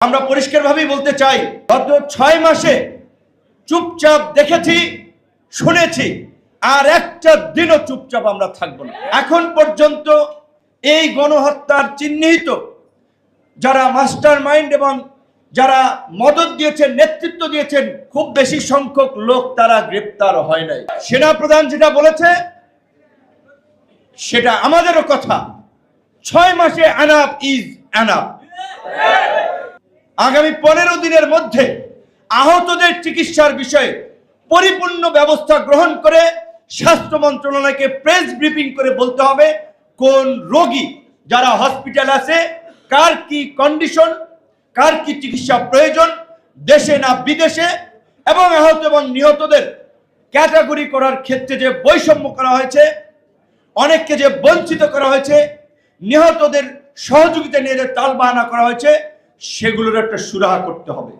আমরা পরিষ্কারভাবেই বলতে চাই, গত ছয় মাসে চুপচাপ দেখেছি, শুনেছি, আর একটা দিনও চুপচাপ আমরা থাকব না। এখন পর্যন্ত এই গণহত্যার চিহ্নিত যারা মাস্টার মাইন্ড এবং যারা মদত দিয়েছেন, নেতৃত্ব দিয়েছেন, খুব বেশি সংখ্যক লোক তারা গ্রেপ্তার হয় নাই। সেনাপ্রধান যেটা বলেছে, সেটা আমাদেরও কথা। ছয় মাসে অ্যানাপ ইজ অ্যানাপ আগামী পনেরো দিনের মধ্যে আহতদের চিকিৎসার বিষয়ে পরিপূর্ণ ব্যবস্থা গ্রহণ করে স্বাস্থ্য মন্ত্রণালয়কে প্রেস ব্রিফিং করে বলতে হবে, কোন রোগী যারা হসপিটাল আছে, কার কি কন্ডিশন, কার কি চিকিৎসা প্রয়োজন, দেশে না বিদেশে, এবং আহত এবং নিহতদের ক্যাটাগরি করার ক্ষেত্রে যে বৈষম্য করা হয়েছে, অনেককে যে বঞ্চিত করা হয়েছে, নিহতদের সহযোগিতা নিয়ে যে তালবাহানা করা হয়েছে সেগুলোর একটা সুরাহা করতে হবে।